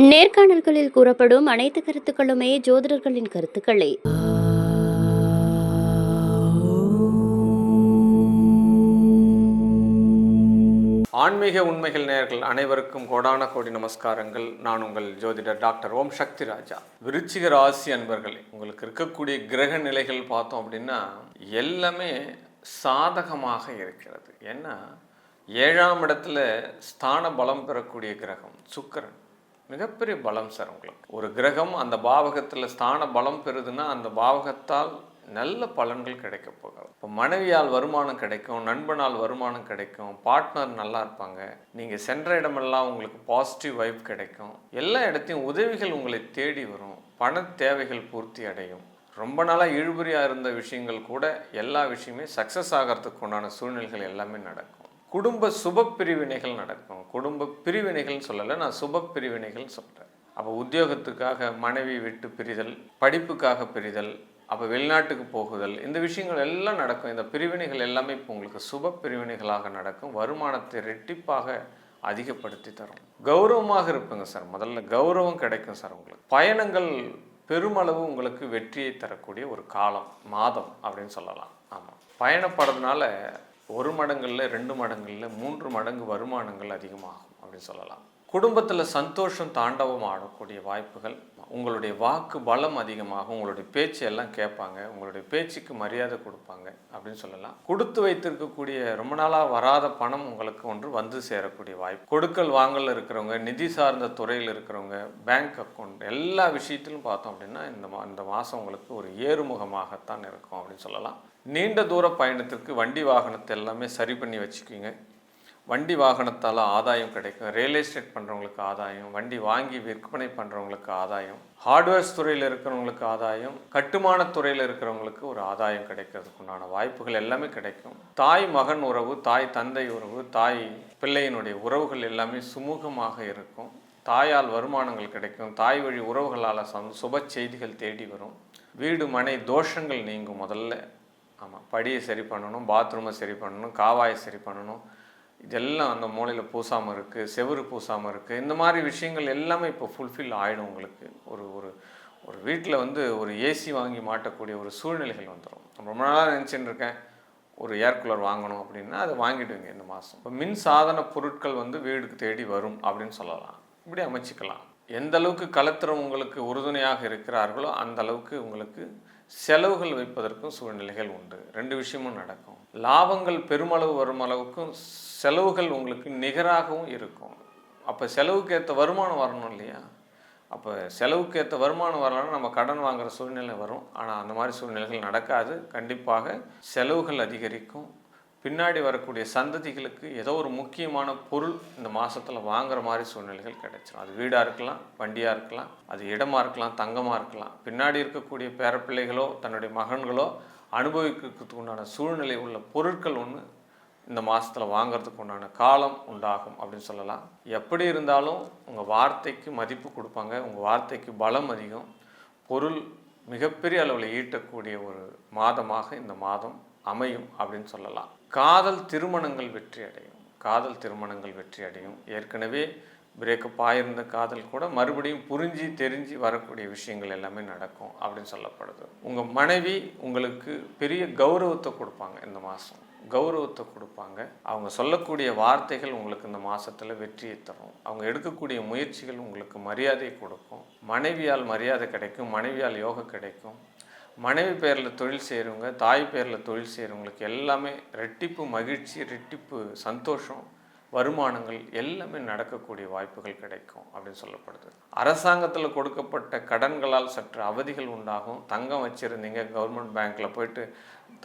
நேர்காணல்களில் கூறப்படும் அனைத்து கருத்துக்களுமே ஜோதிடர்களின் கருத்துக்களே. ஆன்மீக உண்மைகள் நேர்கள் அனைவருக்கும் கோடான கோடி நமஸ்காரங்கள். நான் உங்கள் ஜோதிடர் டாக்டர் ஓம் சக்தி ராஜா. விருச்சிக ராசி அன்பர்களே உங்களுக்கு இருக்கக்கூடிய கிரக நிலைகள் பார்த்தோம் அப்படின்னா எல்லாமே சாதகமாக இருக்கிறது. ஏன்னா ஏழாம் இடத்துல ஸ்தான பலம் பெறக்கூடிய கிரகம் சுக்கரன். மிகப்பெரிய பலம் சார் உங்களுக்கு. ஒரு கிரகம் அந்த பாவகத்தில் ஸ்தான பலம் பெறுதுன்னா அந்த பாவகத்தால் நல்ல பலன்கள் கிடைக்க போகிறது இப்போ மனைவியால் வருமானம் கிடைக்கும் நண்பனால் வருமானம் கிடைக்கும் பார்ட்னர் நல்லா இருப்பாங்க. நீங்கள் சென்ற இடமெல்லாம் உங்களுக்கு பாசிட்டிவ் வைப் கிடைக்கும். எல்லா இடத்தையும் உதவிகள் உங்களை தேடி வரும். பண தேவைகள் பூர்த்தி அடையும். ரொம்ப நாளாக இழுபறியாக இருந்த விஷயங்கள் கூட எல்லா விஷயமே சக்ஸஸ் ஆகிறதுக்கு உண்டான சூழ்நிலைகள் எல்லாமே நடக்கும். குடும்ப சுப பிரிவினைகள் நடக்கும். குடும்ப பிரிவினைகள்னு சொல்லலை நான் சுப பிரிவினைகள் சொல்கிறேன் அப்போ உத்தியோகத்துக்காக மனைவி விட்டு பிரிதல் படிப்புக்காக பிரிதல் அப்போ வெளிநாட்டுக்கு போகுதல் இந்த விஷயங்கள் எல்லாம் நடக்கும். இந்த பிரிவினைகள் எல்லாமே இப்போ உங்களுக்கு சுப பிரிவினைகளாக நடக்கும். வருமானத்தை ரெட்டிப்பாக அதிகப்படுத்தி தரும். கௌரவமாக இருப்பேங்க சார். முதல்ல கௌரவம் கிடைக்கும் சார் உங்களுக்கு. பயணங்கள் பெருமளவு உங்களுக்கு வெற்றியை தரக்கூடிய ஒரு காலம் மாதம் அப்படின்னு சொல்லலாம். ஆமாம் பயணப்படுறதுனால ஒரு மடங்களில் ரெண்டு மடங்களில் மூன்று மடங்கு வருமானங்கள் அதிகமாகும் அப்படின்னு சொல்லலாம். குடும்பத்தில் சந்தோஷம் தாண்டவம் ஆடக்கூடிய வாய்ப்புகள் உங்களுடைய வாக்கு பலம் அதிகமாகும் உங்களுடைய பேச்சு எல்லாம் கேட்பாங்க உங்களுடைய பேச்சுக்கு மரியாதை கொடுப்பாங்க அப்படின்னு சொல்லலாம். கொடுத்து வைத்திருக்கக்கூடிய ரொம்ப நாளாக வராத பணம் உங்களுக்கு ஒன்று வந்து சேரக்கூடிய வாய்ப்பு. கொடுக்கல் வாங்கல் இருக்கிறவங்க நிதி சார்ந்த துறையில் இருக்கிறவங்க பேங்க் அக்கௌண்ட் எல்லா விஷயத்திலும் பார்த்தோம் அப்படின்னா இந்த மா இந்த மாதம் உங்களுக்கு ஒரு ஏறுமுகமாகத்தான் இருக்கும் அப்படின்னு சொல்லலாம். நீண்ட தூர பயணத்திற்கு வண்டி வாகனத்தை எல்லாமே சரி பண்ணி வச்சுக்கிங்க வண்டி வாகனத்தால் ஆதாயம் கிடைக்கும். ரியல் எஸ்டேட் பண்ணுறவங்களுக்கு ஆதாயம் வண்டி வாங்கி விற்பனை பண்ணுறவங்களுக்கு ஆதாயம் ஹார்ட்வேர்ஸ் துறையில் இருக்கிறவங்களுக்கு ஆதாயம் கட்டுமான துறையில் இருக்கிறவங்களுக்கு ஒரு ஆதாயம் கிடைக்கிறதுக்கு உண்டான வாய்ப்புகள் எல்லாமே கிடைக்கும். தாய் மகன் உறவு தாய் தந்தை உறவு தாய் பிள்ளையினுடைய உறவுகள் எல்லாமே சுமூகமாக இருக்கும். தாயால் வருமானங்கள் கிடைக்கும். தாய் வழி உறவுகளால் சம் சுப செய்திகள் தேடி வரும். வீடு மனை தோஷங்கள் நீங்கும் முதல்ல. ஆமாம் படியை சரி பண்ணணும் பாத்ரூமை சரி பண்ணணும் காவாயை சரி பண்ணணும். இதெல்லாம் அந்த மூலையில் பூசாமல் இருக்குது செவுரு பூசாமல் இருக்குது இந்த மாதிரி விஷயங்கள் எல்லாமே இப்போ ஃபுல்ஃபில் ஆகிடும் உங்களுக்கு. ஒரு ஒரு ஒரு வீட்டில் வந்து ஒரு ஏசி வாங்கி மாட்டக்கூடிய ஒரு சூழ்நிலைகள் வந்துடும் ரொம்ப நாளாக நினச்சின்னு இருக்கேன் ஒரு ஏர் கூலர் வாங்கணும் அப்படின்னா அதை வாங்கிடுவீங்க இந்த மாதம் இப்போ மின் சாதன பொருட்கள் வந்து வீடுக்கு தேடி வரும் அப்படின்னு சொல்லலாம். இப்படி அமைச்சிக்கலாம். எந்த அளவுக்கு கலத்திரம் உங்களுக்கு உறுதுணையாக இருக்கிறார்களோ அந்த அளவுக்கு உங்களுக்கு செலவுகள் வைப்பதற்கும் சூழ்நிலைகள் உண்டு. ரெண்டு விஷயமும் நடக்கும். லாபங்கள் பெருமளவு வரும் அளவுக்கும் செலவுகள் உங்களுக்கு நிகராகவும் இருக்கும். அப்போ செலவுக்கு ஏற்ற வருமானம் வரணும் இல்லையா? அப்போ செலவுக்கு ஏற்ற வருமானம் வரலன்னா நம்ம கடன் வாங்குற சூழ்நிலை வரும். ஆனால் அந்த மாதிரி சூழ்நிலைகள் நடக்காது. கண்டிப்பாக செலவுகள் அதிகரிக்கும். பின்னாடி வரக்கூடிய சந்ததிகளுக்கு ஏதோ ஒரு முக்கியமான பொருள் இந்த மாதத்தில் வாங்குற மாதிரி சூழ்நிலைகள் கிடைச்சிடும் அது வீடாக இருக்கலாம் வண்டியாக இருக்கலாம் அது இடமா இருக்கலாம் தங்கமாக இருக்கலாம். பின்னாடி இருக்கக்கூடிய பேரப்பிள்ளைகளோ தன்னுடைய மகன்களோ அனுபவிக்கிறதுக்கு உண்டான சூழ்நிலை உள்ள பொருட்கள் ஒன்று இந்த மாதத்தில் வாங்குறதுக்கு உண்டான காலம் உண்டாகும் அப்படின்னு சொல்லலாம். எப்படி இருந்தாலும் உங்கள் வார்த்தைக்கு மதிப்பு கொடுப்பாங்க. உங்கள் வார்த்தைக்கு பலம் அதிகம். பொருள் மிகப்பெரிய அளவில் ஈட்டக்கூடிய ஒரு மாதமாக இந்த மாதம் அமையும் அப்படின்னு சொல்லலாம். காதல் திருமணங்கள் வெற்றி அடையும் காதல் திருமணங்கள் வெற்றி அடையும் ஏற்கனவே பிரேக்கப் ஆயிருந்த காதல் கூட மறுபடியும் புரிஞ்சு தெரிஞ்சு வரக்கூடிய விஷயங்கள் எல்லாமே நடக்கும் அப்படின்னு சொல்லப்படுது. உங்கள் மனைவி உங்களுக்கு பெரிய கௌரவத்தை கொடுப்பாங்க இந்த மாதம் கௌரவத்தை கொடுப்பாங்க. அவங்க சொல்லக்கூடிய வார்த்தைகள் உங்களுக்கு இந்த மாதத்தில் வெற்றியை தரும். அவங்க எடுக்கக்கூடிய முயற்சிகள் உங்களுக்கு மரியாதை கொடுக்கும். மனைவியால் மரியாதை கிடைக்கும் மனைவியால் யோகா கிடைக்கும். மனைவி பேரில் தொழில் செய்கிறவங்க தாய் பேரில் தொழில் செய்கிறவங்களுக்கு எல்லாமே ரெட்டிப்பு மகிழ்ச்சி ரெட்டிப்பு சந்தோஷம் வருமானங்கள் எல்லாமே நடக்கக்கூடிய வாய்ப்புகள் கிடைக்கும் அப்படின்னு சொல்லப்படுது. அரசாங்கத்தில் கொடுக்கப்பட்ட கடன்களால் சற்று அவதிகள் உண்டாகும். தங்கம் வச்சுருந்தீங்க கவர்மெண்ட் பேங்க்கில் போயிட்டு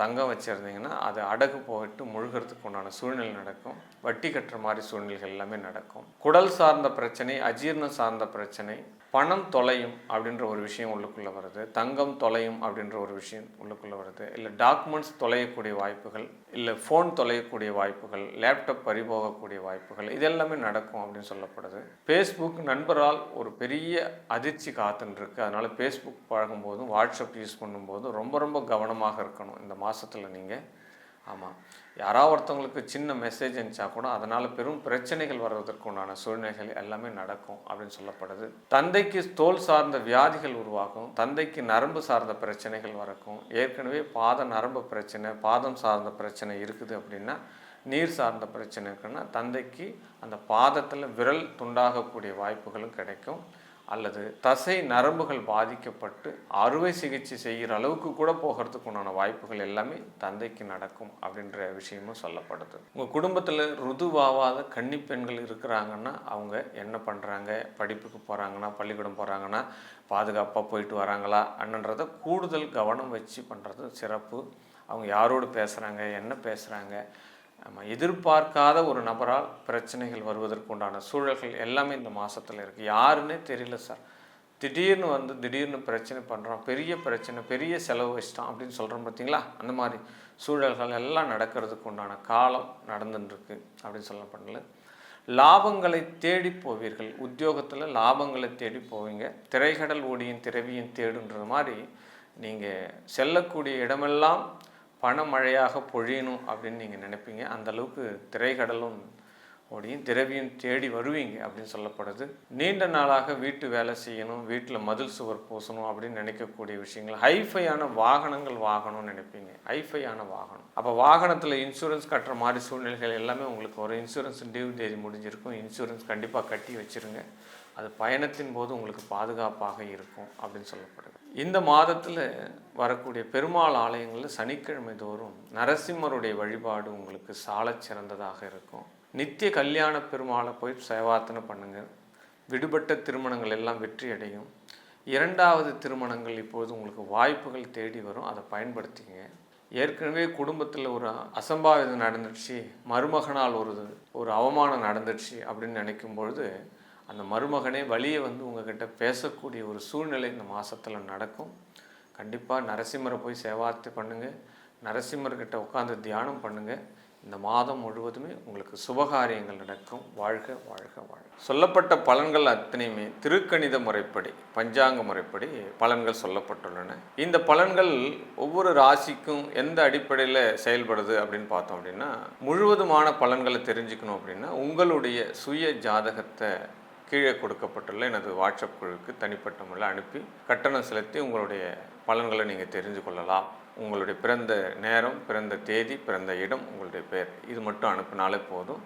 தங்கம் வச்சுருந்தீங்கன்னா அது அடகு போயிட்டு முழுகிறதுக்கு உண்டான சூழ்நிலை நடக்கும். வட்டி கட்டுற மாதிரி சூழ்நிலைகள் எல்லாமே நடக்கும். குடல் சார்ந்த பிரச்சனை அஜீர்ணம் சார்ந்த பிரச்சனை பணம் தொலையும் அப்படின்ற ஒரு விஷயம் உள்ளுக்குள்ளே வருது. தங்கம் தொலையும் அப்படின்ற ஒரு விஷயம் உள்ளுக்குள்ளே வருது. இல்லை டாக்குமெண்ட்ஸ் தொலையக்கூடிய வாய்ப்புகள் இல்லை ஃபோன் தொலையக்கூடிய வாய்ப்புகள் லேப்டாப் பறிபோகக்கூடிய வாய்ப்புகள் இது எல்லாமே நடக்கும் அப்படின்னு சொல்லப்படுது. ஃபேஸ்புக் நண்பரால் ஒரு பெரிய அதிர்ச்சி காத்துன்ருக்கு அதனால் ஃபேஸ்புக் பழகும்போதும் வாட்ஸ்அப் யூஸ் பண்ணும்போதும் ரொம்ப ரொம்ப கவனமாக இருக்கணும். இந்த மாதத்தில் நீங்கள் ஆமாம் யாராவது ஒருத்தவங்களுக்கு சின்ன மெசேஜ் இருந்துச்சா கூட அதனால் பெரும் பிரச்சனைகள் வர்றதற்கு உண்டான சூழ்நிலைகள் எல்லாமே நடக்கும் அப்படின்னு சொல்லப்படுது. தந்தைக்கு தோல் சார்ந்த வியாதிகள் உருவாகும் தந்தைக்கு நரம்பு சார்ந்த பிரச்சனைகள் வரக்கும் ஏற்கனவே பாத நரம்பு பிரச்சனை பாதம் சார்ந்த பிரச்சனை இருக்குது அப்படின்னா நீர் சார்ந்த பிரச்சனை இருக்குன்னா தந்தைக்கு அந்த பாதத்தில் விரல் துண்டாகக்கூடிய வாய்ப்புகளும் கிடைக்கும். அல்லது தசை நரம்புகள் பாதிக்கப்பட்டு அறுவை சிகிச்சை செய்கிற அளவுக்கு கூட போகிறதுக்கு உண்டான வாய்ப்புகள் எல்லாமே தந்தைக்கு நடக்கும் அப்படின்ற விஷயமும் சொல்லப்படுது. உங்கள் குடும்பத்தில் ருதுவாவாத கன்னி பெண்கள் இருக்கிறாங்கன்னா அவங்க என்ன பண்ணுறாங்க படிப்புக்கு போகிறாங்கன்னா பள்ளிக்கூடம் போகிறாங்கன்னா பாதுகாப்பாக போயிட்டு வராங்களா? அண்ணன்றதை கூடுதல் கவனம் வச்சு பண்ணுறது சிறப்பு. அவங்க யாரோடு பேசுகிறாங்க என்ன பேசுகிறாங்க நம்ம எதிர்பார்க்காத ஒரு நபரால் பிரச்சனைகள் வருவதற்கு உண்டான சூழல்கள் எல்லாமே இந்த மாதத்தில் இருக்குது யாருன்னே தெரியல சார். திடீர்னு வந்து திடீர்னு பிரச்சனை பண்ணுறோம் பெரிய பிரச்சனை பெரிய செலவு வச்சிட்டான் அப்படின்னு சொல்கிறோம் பார்த்தீங்களா அந்த மாதிரி சூழல்கள் எல்லாம் நடக்கிறதுக்கு உண்டான காலம் நடந்துட்டுருக்கு அப்படின்னு சொல்லப்படல லாபங்களை தேடி போவீர்கள். உத்தியோகத்தில் லாபங்களை தேடி போவீங்க. திரைகடல் ஓடியின் திரவியின் தேடுன்ற மாதிரி நீங்கள் செல்லக்கூடிய இடமெல்லாம் பணமழையாக பொழியணும் அப்படின்னு நீங்கள் நினைப்பீங்க. அந்தளவுக்கு திரைக்கடலும் ஓடியும் திரவியம் தேடி வருவீங்க அப்படின்னு சொல்லப்படுது. நீண்ட நாளாக வீட்டு வேலை செய்யணும் வீட்டில் மதில் சுவர் பூசணும் அப்படின்னு நினைக்கக்கூடிய விஷயங்கள். ஹைஃபையான வாகனங்கள் வாங்கணும்னு நினைப்பீங்க. ஹைஃபையான வாகனம். அப்போ வாகனத்தில் இன்சூரன்ஸ் கட்டுற மாதிரி சூழ்நிலைகள் எல்லாமே உங்களுக்கு ஒரு இன்சூரன்ஸ் டியூ தேதி முடிஞ்சிருக்கும். இன்சூரன்ஸ் கண்டிப்பாக கட்டி வச்சிருங்க. அது பயணத்தின் போது உங்களுக்கு பாதுகாப்பாக இருக்கும் அப்படின்னு சொல்லப்படுது. இந்த மாதத்தில் வரக்கூடிய பெருமாள் ஆலயங்களில் சனிக்கிழமை தோறும் நரசிம்மருடைய வழிபாடு உங்களுக்கு சால சிறந்ததாக இருக்கும். நித்திய கல்யாண பெருமாளை போய் சேவார்த்தனை பண்ணுங்கள் விடுபட்ட திருமணங்கள் எல்லாம் வெற்றி அடையும். இரண்டாவது திருமணங்கள் இப்போது உங்களுக்கு வாய்ப்புகள் தேடி வரும். அதை பயன்படுத்திங்க. ஏற்கனவே குடும்பத்தில் ஒரு அசம்பாவிதம் நடந்துடுச்சு. மருமகனால் ஒரு ஒரு அவமானம் நடந்துடுச்சு அப்படின்னு நினைக்கும் பொழுது அந்த மருமகனே வழியை வந்து உங்ககிட்ட பேசக்கூடிய ஒரு சூழ்நிலை இந்த மாதத்தில் நடக்கும். கண்டிப்பாக நரசிம்மரை போய் சேவார்த்தி பண்ணுங்கள் நரசிம்மர்கிட்ட உட்காந்து தியானம் பண்ணுங்கள் இந்த மாதம் முழுவதுமே உங்களுக்கு சுபகாரியங்கள் நடக்கும். வாழ்க வாழ்க வாழ்க. சொல்லப்பட்ட பலன்கள் அத்தனையுமே திருக்கணித முறைப்படி பஞ்சாங்க முறைப்படி பலன்கள் சொல்லப்பட்டுள்ளன. இந்த பலன்கள் ஒவ்வொரு ராசிக்கும் எந்த அடிப்படையில் செயல்படுது அப்படின்னு பார்த்தோம் அப்படின்னா முழுவதுமான பலன்களை தெரிஞ்சுக்கணும் அப்படின்னா உங்களுடைய சுய ஜாதகத்தை கீழே கொடுக்கப்பட்டுள்ள எனது வாட்ஸ்அப் குழுவுக்கு தனிப்பட்ட முறையில் அனுப்பி கட்டணம் செலுத்தி உங்களுடைய பலன்களை நீங்கள் தெரிஞ்சு கொள்ளலாம். உங்களுடைய பிறந்த நேரம் பிறந்த தேதி பிறந்த இடம் உங்களுடைய பெயர். இது மட்டும் அனுப்பினாலே போதும்.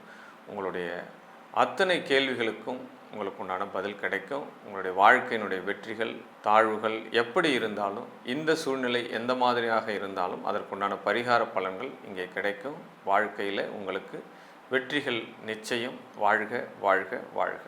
உங்களுடைய அத்தனை கேள்விகளுக்கும் உங்களுக்கு உண்டான பதில் கிடைக்கும். உங்களுடைய வாழ்க்கையினுடைய வெற்றிகள் தாழ்வுகள் எப்படி இருந்தாலும் இந்த சூழ்நிலை எந்த மாதிரியாக இருந்தாலும் அதற்குண்டான பரிகார பலன்கள் இங்கே கிடைக்கும். வாழ்க்கையில் உங்களுக்கு வெற்றிகள் நிச்சயம். வாழ்க வாழ்க வாழ்க.